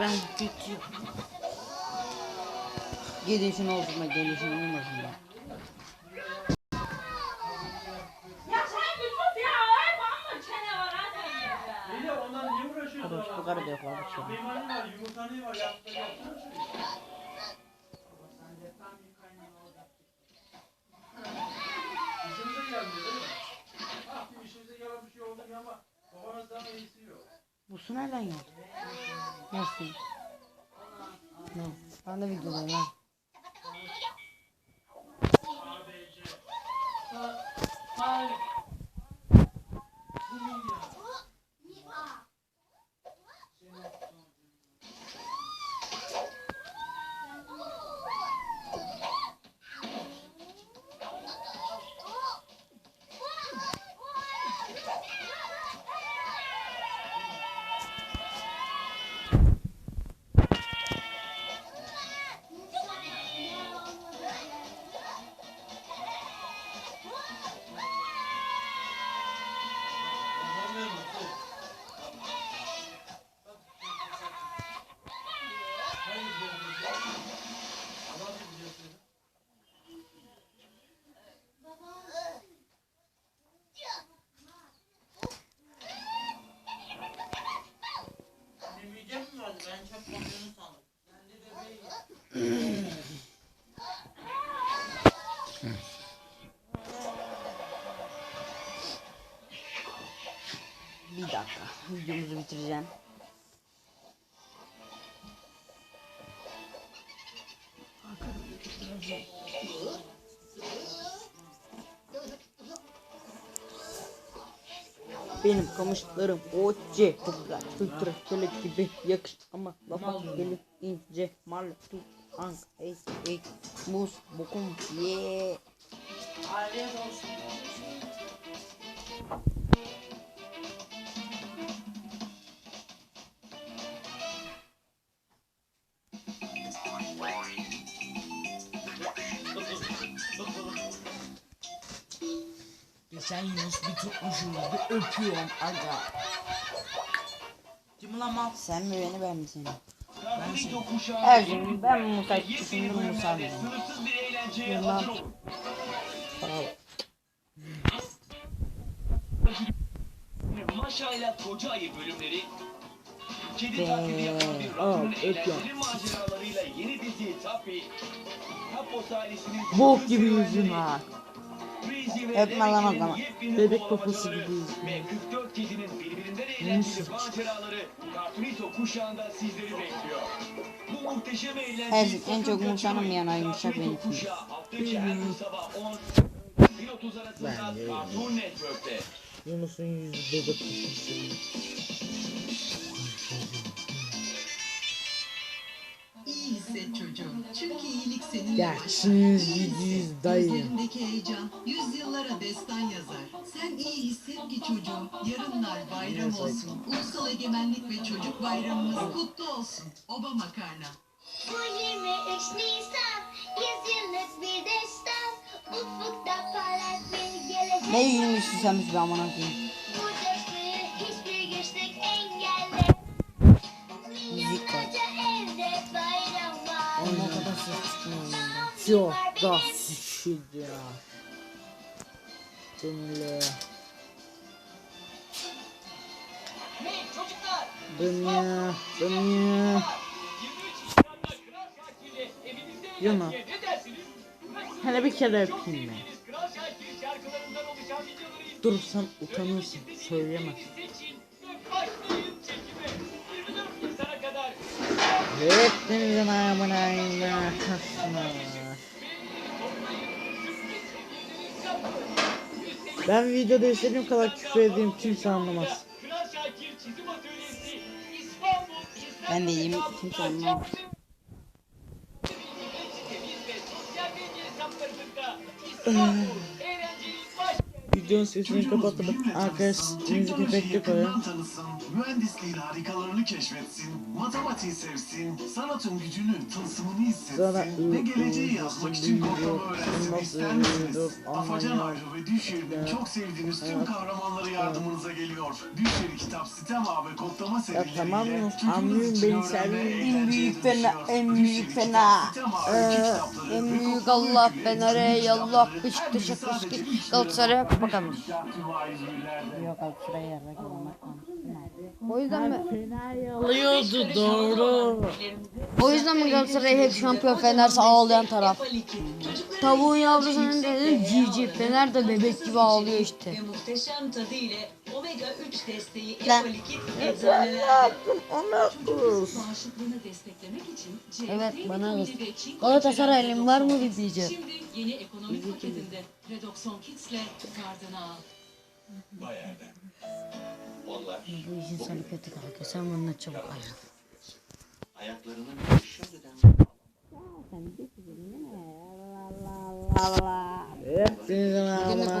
Ben kötü. Gelişin olsun da gelişin olmasın da. Kardeş bu kadar da yok abi şu an. Mi? Ah bir işimize gelen bir şey oldu ya ama babanız daha iyisi yok. Bu su nereden geldi? Nasıl? Ne? Ben de videodayım ha. Videomuzu bitireceğim. Benim kamışlarım oce Toplar filtre kelek gibi yakıştı ama lafa gelip ince mal tu ank es ek mus bokum ye olsun. Geçen Yunus bir tutmuşum bir öpüyorum aga Kim lan mal? Sen mi beni ben mi seni? Ben seni. Gün ben Musa düşündüm Musa dedim. Sınırsız bir eğlenceye Yılmaz. hazır ol. Sağ ol. Maşa ile Koca Ayı bölümleri Kedi taklidi yapan bir öpüyorum. eğlenceli maceralarıyla yeni dizi Taffy Kapos ailesinin Bok gibi yüzün ha. Breezy ve Öpme lan Derek'in adamı. yepyeni Bebek kafası gibi. Ve 44 kedinin birbirinden eğlenceli maceraları Cartoonito kuşağında sizleri bekliyor. Bu muhteşem eğlence Her- en çok kaçırmayın. muhtemelen yumuşak Cartoonito benimki. kuşağı hafta içi her gün sabah 10 1.30 arasında Ben de Cartoon Network'te. Yunus'un yüzü bebek kafası. Hisset çocuğum. Çünkü iyilik seninle. Gerçiniz dayı. Gözlerindeki heyecan yüzyıllara destan yazar. Sen iyi hisset ki çocuğum. Yarınlar bayram olsun. Ulusal Egemenlik ve Çocuk Bayramımız kutlu olsun. Oba makarna. Bu 23 Nisan yüzyıllık bir destan Ufukta parlak bir gelecek Ne yürümüşsün sen biz be aman koyayım. Kral Şakir'le evinizde Yuma. eğlenceye ne dersiniz? Hele bir kere öpeyim videoları izleyin. Durursan utanırsın. Söyleyemez. istediğinizi seçin ve başlayın çekime. 24 Nisan'a kadar Hepinizin amına ayına kasma. Ben videoda istediğim kadar küfür edeyim kimse anlamaz. Ben de iyiyim, kimse anlamaz. Videonun sesini kapatıp arkadaş müzik efekti koyun. mühendisliğin harikalarını keşfetsin, matematiği sevsin, sanatın gücünün tılsımını Sonra hissetsin ve geleceği yazmak için ıı, kodlama ıı, öğrensin ister misiniz? Afacan. Ayrı ve Düşyeri'nin çok sevdiğiniz tüm kahramanları yardımınıza geliyor. Düşyeri kitap, sitem ve kodlama serileriyle tamam mı? Anlıyorum, beni eğlenceye En büyük fena- en büyük fena. Ee, en büyük Allah, Fener'e çizgi yallah, kitapları, Beşiktaş'a her biri birlerde. Yok abi şuraya yerler olmak O yüzden mi? Alıyordu doğru. O yüzden mi Galatasaray hep şampiyon Fener'se ağlayan taraf? Tavuğun yavrusunun dedi cici Fener de bebek gibi ağlıyor işte. Ve muhteşem tadı ile omega 3 desteği. Ona kız. Bağışıklığını desteklemek için Evet, bana kız. içeren var mı bir diyeceğim. Şimdi yeni ekonomi paketinde Redoxon Kids'le gardını al. Vay Erdem. Onlar Bu işin sonu kötü kanka sen bununla çabuk ayrıl. ayaklarını şimdiden Hepinize merhaba.